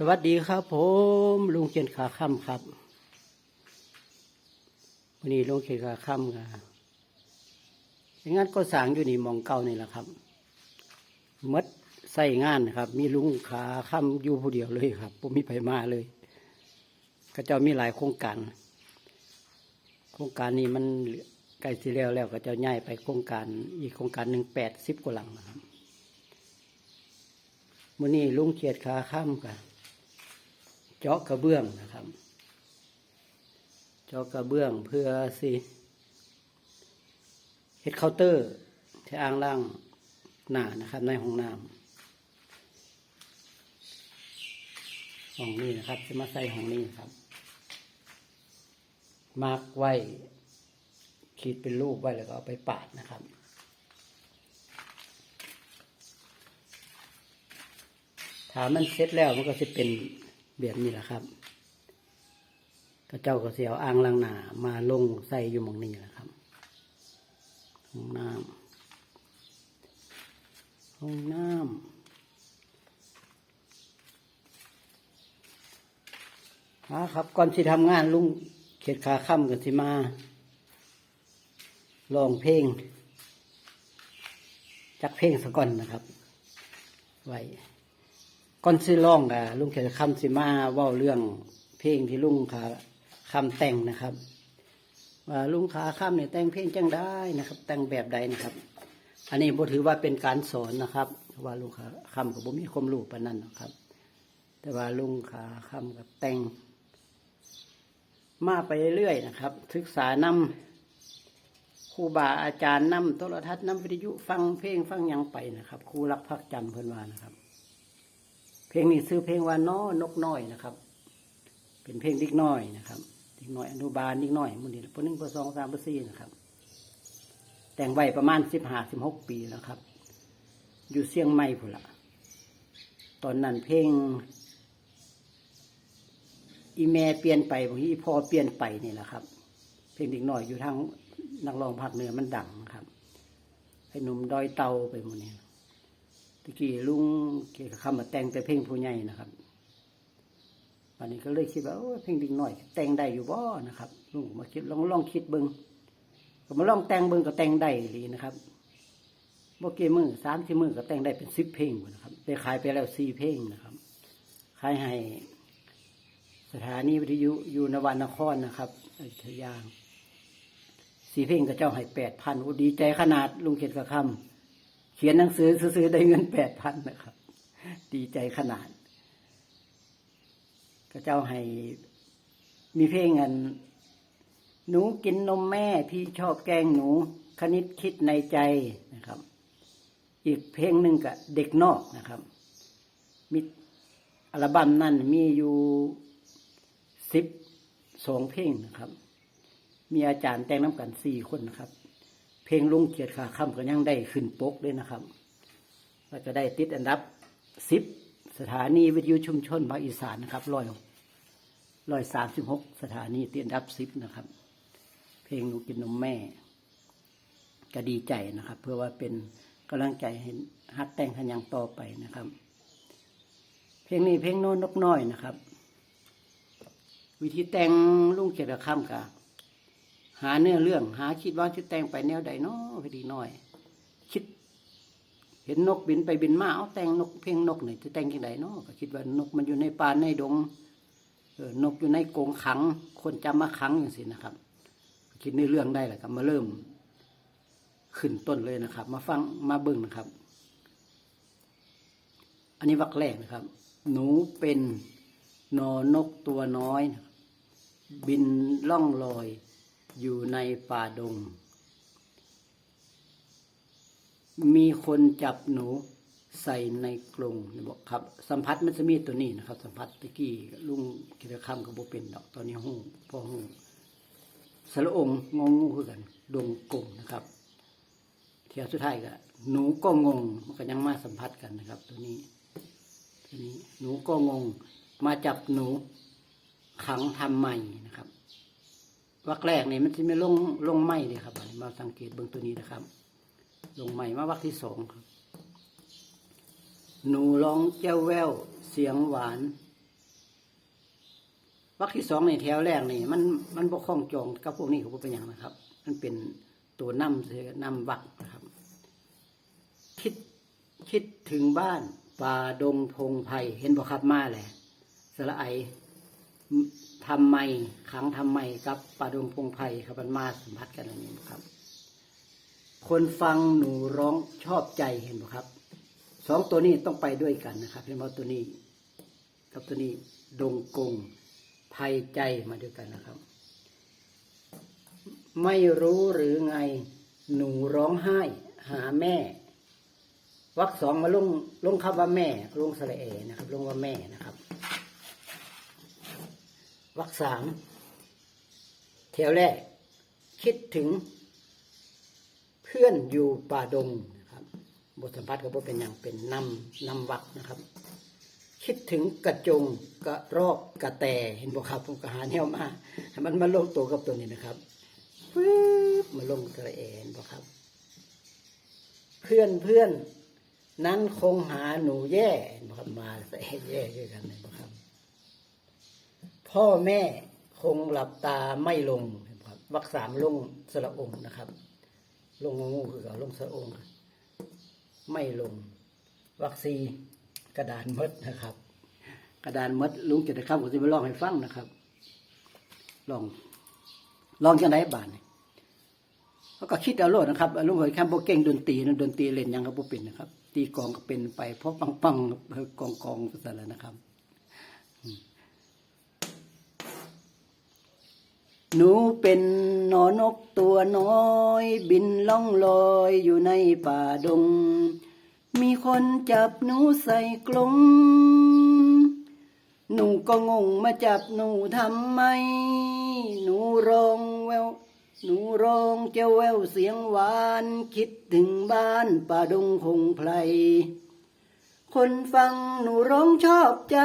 สวัสดีครับผมลุงเกียนขาค่ำครับวันนี้ลุงเกียนขาค่ำกันงานก็สางอยู่นี่มองเก่านี่แหละครับมดใส่งานครับ มีลุงขาค่ำอยู่ผู้เดียวเลยครับผมมีไผมาเลยก็เจ้ามีหลายโครงการ โครงการนี้มันใกล้สิแล้วแล้วก็จะย้ายไปโครงการ อีกโครงการหนึ่งแปดสิบกว่าหลังครับมื่อนี้ลุงเกียรติขาค่ำกัน เจาะกระเบื้องนะครับ เจาะกระเบื้องเพื่อสิเฮ็ดเคาน์เตอร์ที่อ่างล่างหน้านะครับ ในห้องน้ำห้องนี้นะครับจะมาใส่ห้องนี้ครับมาร์กไว้ขีดเป็นรูปไว้แล้วก็เอาไปปาดนะครับถามมันเสร็จแล้วมันก็จะเป็น แบบนี้แหละครับก็เจ้าก็เสียวอ่างล้างหนามาลงใส่อยู่มองนี้แหละครับห้องน้ำห้องน้ำฮะครับก่อนที่ทำงานลุงเขียดขาค่ำกันสิมาลองเพลง จักเพลงสะก่อนนะครับ ไว้ ก่อนสิร้องกับลุงเขียนคำสิมาว่าเรื่องเพลงที่ลุงขาคำแต่งนะครับ ว่าลุงขาคำเนี่ยแต่งเพลงจังได้นะครับ แต่งแบบใดนะครับ อันนี้บ่ถือว่าเป็นการสอนนะครับ ว่าลุงขาคำกับบ่มีความรู้ปานนั้นนะครับ แต่ว่าลุงขาคำกับแต่ง มาไปเรื่อยๆนะครับ ศึกษานำครูบาอาจารย์นำโทรทัศน์นำวิทยุฟังเพลงฟังยังไปนะครับครูรักพักจำเพิ่นว่านะครับ เพลงนี้ซื้อเพลงว่าน้อนกน้อยนะครับ เป็นเพลงเด็กน้อยนะครับเด็กน้อยอนุบาลเด็กน้อยมันนี่ปนึ่งปสองสามปสี่นะครับ แต่งไว้ประมาณสิบห้าสิบหกปีแล้วครับ อยู่เชียงใหม่พุ่นละตอนนั้นเพลง อีแม่เปลี่ยนไปบางทีพ่อเปลี่ยนไปนี่แหละครับ เพลงเด็กน้อยอยู่ทางนักร้องภาคเหนือมันดังครับไอ้หนุ่มดอยเตาไปหมดเนี่ย ตะกี้ลุงเกี่ยวกับคำมาแต่งแต่เพลงผู้ใหญ่นะครับวันนี้ก็เลยคิดว่าเพลงดิ่งหน่อย แต่งได้อยู่บ่นะครับลุงมาคิดลองลองคิดเบิงก็มาลองแต่งเบิงก็แต่งได้ดีนะครับบ่กี่มือสามที่มือก็แต่งได้เป็นสิบเพลงนะครับได้ขายไปแล้วสี่เพลงนะครับ ขายให้สถานีวิทยุอยู่นวันนครนะครับอยุธยาสี่เพลงก็เจ้าให้แปดพันโอ้ดีใจขนาดลุงเขียนกับคำ เขียนหนังสือซื้อๆได้เงินแปดพันนะครับ ดีใจขนาด ก็เจ้าให้ มีเพลงอันหนูกินนมแม่พี่ชอบแกงหนู คณิตคิดในใจนะครับ อีกเพลงหนึ่งกับเด็กนอกนะครับมีอัลบั้มนั่นมีอยู่สิบสองเพลงนะครับ มีอาจารย์แต่งน้ำกันสี่คนนะครับ เพลงลุงเกียรติขาค่ำก็ยังได้ขึ้นปกด้วยนะครับ แล้วก็ได้ติดอันดับสิบสถานีวิทยุชุมชนภาคอีสานนะครับร้อยร้อยสามสิบหกสถานีติดอันดับสิบนะครับ เพลงหนูกินนมแม่ ก็ดีใจนะครับ เพื่อว่าเป็นกำลังใจให้ฮัดแต่งขันยังต่อไปนะครับ เพลงนี้เพลงโน้นนกน้อยนะครับ วิธีแต่งลุงเกียรติขาคำกับ หาเนื้อเรื่อง หาคิดว่าจะแต่งไปแนวใดเนาะพอดีหน่อย คิด เห็นนกบินไปบินมาเอาแต่งนกเพลงนกหน่อยจะแต่งยังไงเนาะก็คิดว่านกมันอยู่ในป่าในดงเออนกอยู่ในกรงขัง คนจำมาขังอย่างสินะครับ คิดในเรื่องได้แหละครับ มาเริ่ม ขึ้นต้นเลยนะครับ มาฟังมาเบิ่งนะครับ อันนี้วักแรกนะครับ หนูเป็นนอนกตัวน้อย บินล่องลอย อยู่ในป่าดง มีคนจับหนูใส่ในกรงบอกครับ สัมผัสมันจะมีตัวนี้นะครับ สัมผัสตะกี้ลุงกิจคำกับโบเป็นดอกตอนนี้หูพ่อหูสรองค์งงงูคือกัน ดงกงนะครับ เที่ยวสุดท้ายก็หนูก็งงมันก็ยังมาสัมผัสกันนะครับ ตัวนี้ตัวนี้ หนูก็งง มาจับหนูขังทำใหม่นะครับ วักแรกเนี่ยมันจะไม่ลงลงไม้เลยครับมาสังเกตเบื้องตัวนี้นะครับ ลงไม้มาวักที่สองครับ หนูร้องแจ้วแววเสียงหวานวรรคที่สองในแถวแรกนี่ มันมันบ่คล้องจองกับพวกนี้ก็บ่เป็นหยังนะครับ มันเป็นตัวนำเสือนำวรรคนะครับ คิดคิดถึงบ้านป่าดงพงไผ่เห็นบ่ครับมาแหละสระไอ ทำไมขังทำไมกับปาดงพงไผ่ครับมันมาสัมผัสกันอย่างนี้ครับ คนฟังหนูร้องชอบใจเห็นบ่ครับสองตัวนี้ต้องไปด้วยกันนะครับเห็นบ่ตัวนี้ กับตัวนี้ดงกงภัยใจมาด้วยกันนะครับ ไม่รู้หรือไงหนูร้องไห้ หาแม่วักสองมาลงลงคำว่าแม่ลงสระเอนะครับ ลงว่าแม่นะครับ วักสามแถวแรก คิดถึงเพื่อนอยู่ป่าดงนะครับ บทสัมพัทธ์ก็บ่เป็นอย่างเป็นนำนำวักนะครับ คิดถึงกระจงกระรอกกระแตเห็นบ่ครับผมก็หาแนวมาให้มันมาลงตัวกับตัวนี้นะครับปึ๊บมาลงกระเอ็นบ่ครับ เพื่อนเพื่อนนั้นคงหาหนูแย่นบ่ครับมาใส่แย่ด้วยกันนบ่ครับ พ่อแม่คงหลับตาไม่ลงนบ่ครับวักสามลงสระองค์นะครับ ลงงูคือเขาลงสระองค์ไม่ลง วัคซีกระดานมดนะครับ กระดานมดลุงจะได้ครับผมจะไปลองให้ฟังนะครับ ลอง ลองจะไหนบานนี่เขาก็คิดเอาโลดนะครับลุงเคยแค่โบเก่งดนตรีนะดนตรีเล่นยังก็บ่เป็นนะครับ ตีกองก็เป็นไป เพราะปังปังกองกองๆภาษาแล้วนะครับ หนูเป็นหนอนกตัวน้อย บินล่องลอยอยู่ในป่าดง มีคนจับหนูใส่กรงหนูก็งงมาจับหนูทำไม หนูร้องแววหนูร้องเจ้าแววเสียงหวาน คิดถึงบ้านป่าดงคงไพรคนฟังหนูร้องชอบใจ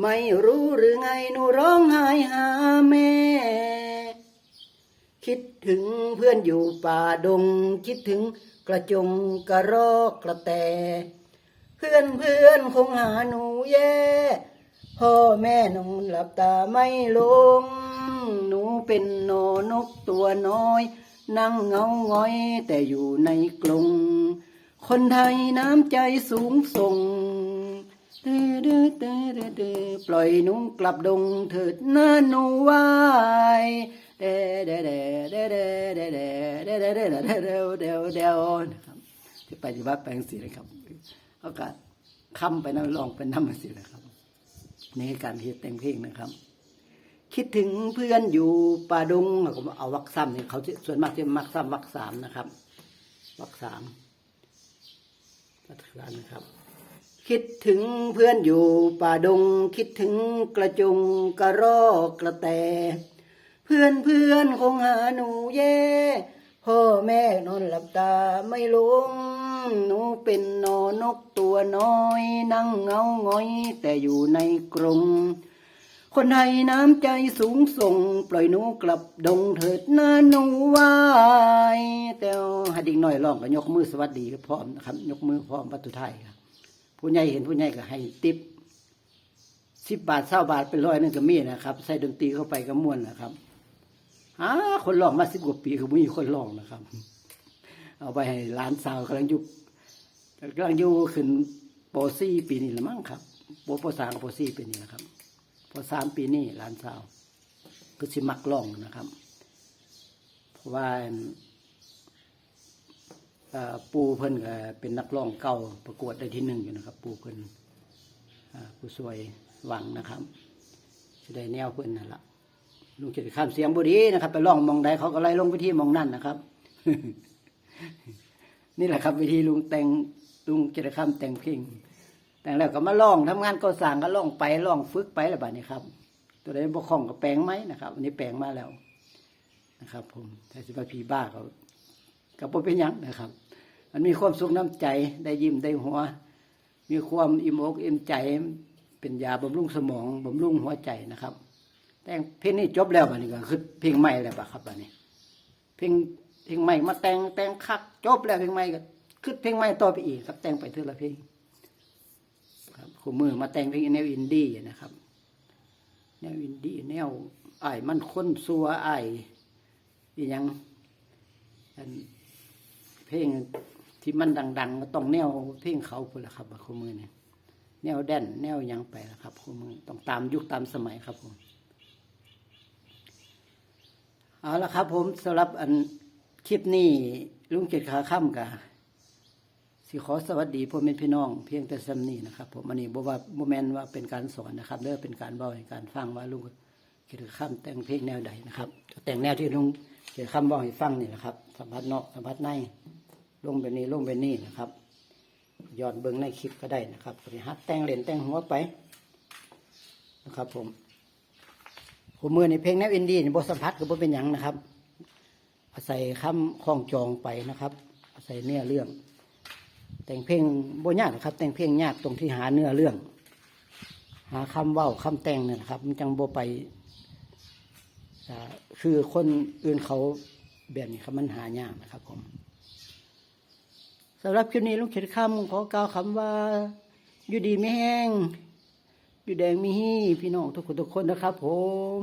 ไม่รู้หรือไงหนูร้องไห้หาแม่ คิดถึงเพื่อนอยู่ป่าดง คิดถึงกระจงกระรอกกระแต เพื่อนเพื่อนคงหาหนูแย่ พ่อแม่นอนหลับตาไม่ลง หนูเป็นนอนกตัวน้อย นั่งเงาง้อยแต่อยู่ในกรงคนไทยน้ำใจสูงส่ง เด้อเดเด้อเดเด้อปล่อยหนุ่งกลับดงเถิดหน้าหนูไว้เด้อเด้อเด้อเด้อเด้อเด้อเด้อเด้อเด้อเด้อเด้อเด้อเด้อเด้อเด้อนะครับที่ไปที่วัดแปลงสีนะครับเขาก็คำไปนั่งลองเป็นน้ำมันสีนะครับในการที่แต่งเพลงนะครับ คิดถึงเพื่อนอยู่ป่าดงเขาก็เอาวักซ้ำเนี่ยเขาส่วนมากจะมักซ้ำวักสามนะครับ วักสามรัฐบาลนะครับ คิดถึงเพื่อนอยู่ป่าดง คิดถึงกระจงกระรอกกระแต เพื่อนเพื่อนคงหาหนูแย่ พ่อแม่นอนหลับตาไม่ลงหนูเป็นนอนกตัวน้อย นั่งเงาง้อย แต่อยู่ในกรงคนไทยน้ำใจสูงส่ง ปล่อยหนูกลับดงเถิดนะหนูวายแต่ห้ดิ่งหน่อยร้องก็ยกมือสวัสดีพร้อมนะครับ ยกมือพร้อมปัตุไทยครับ ผู้ใหญ่เห็นผู้ใหญ่ก็ให้ติปสิบบาทเศร้าบาทเป็นร้อยหนึงก็มีนะครับ ใส่ดนตรีเข้าไปก็ม่วนนะครับหาคนร้องมาสิบกว่าปีก็มีคนร้องนะครับ เอาไปให้หลานสาวกำลังยุกำลังยู่ขึ้นปสี่ปีนี้ละมั้งครับปปสามกับปสี่ปีนี้นะครับปสามปีนี้หลานสาวก็สิมักร้องนะครับ เพราะว่า ปูเพิ่นก็เป็นนักร้องเก่าประกวดได้ที่หนึ่งอยู่นะครับ ปูเพิ่นอ่าผู้สวยหวังนะครับจะได้แนวเพิ่นนั่นละลุงจะข้ามเสียงบุดีนะครับ ไปร้องมองใดเขาก็ไล่ลงไปที่มองนั่นนะครับ นี่แหละครับวิธีลุงแต่งลุงจะข้ามแต่งเพลงแต่งแล้วก็มาร้องทำงานก็สั่งก็ร้องไปร้องฝึกไปแล้วบัดนี้ครับ ตัวใดบ่คล่องก็แปลงไหมนะครับอันนี้แปลงมาแล้วนะครับ ผมแต่สิว่าผีบ้าเขากับบ่เป็นยังนะครับ มันมีความสุขน้ำใจได้ยิ้มได้หัว มีความอิ่มอกอิ่มใจ เป็นยาบำรุงสมองบำรุงหัวใจนะครับ แต่งเพลงนี้จบแล้วบัดนี้ก็คือเพลงใหม่แล้วบัดครับบัดนี้ เพลงเพลงใหม่มาแต่งแต่งคักจบแล้วเพลงใหม่ก็คือเพลงใหม่ต่อไปอีกครับ แต่งไปเท่าละเพลงครับคู่มือมาแต่งเพลงแนวอินดี้นะครับ แนวอินดี้แนวไอ้มันค้นซัวไอ้ยังเพลง ที่มันดังๆก็ต้องแนวเพลงเขาพุ่นละครับคู่มือเนี่ยแนวแดนแนวยังไปละครับคู่มือต้องตามยุคตามสมัยครับผมเอาละครับ ผมสำหรับอันคลิปนี้ลุงเกดขาค่ำกะสิขอสวัสดีพ่อแม่พี่น้อง เพียงแต่ซ้ำนี้นะครับ ผมอันนี้บอกว่าโมแมนว่าเป็นการสอนนะครับเด้อเป็นการเบาให้การฟังว่าลุงเกดขาค่ำแต่งเพลงแนวใดนะครับแต่งแนวที่ลุงเกดค่ำบอกให้ฟังนี่แหละครับสัมผัสนอกสัมผัสใน ลงแบบนี้ลงแบบนี้นะครับย้อนเบิ้งในคลิปก็ได้นะครับบริหัดแต่งเล่นแต่งหัวไปนะครับ ผมผมมือในเพลงแนวอินดี้บทสัมผัสก็บ่เป็นหยังนะครับอาศัยคำคล้องจองไปนะครับอาศัยเนื้อเรื่อง แต่งเพลงบ่ยากหรอกครับ แต่งเพลงยากตรงที่หาเนื้อเรื่อง หาคำเว้าคำแต่งเนี่ยนะครับ มันจังบ่ไปคือคนอื่นเขาแบบนี้ครับมันหายากนะครับผม สำหรับคลิปนี้ลุงเขียนคำขอกล่าวคำว่า อยู่ดีไม่แห้ง อยู่แดงมีฮี่พี่น้องทุกคนทุกคนนะครับผม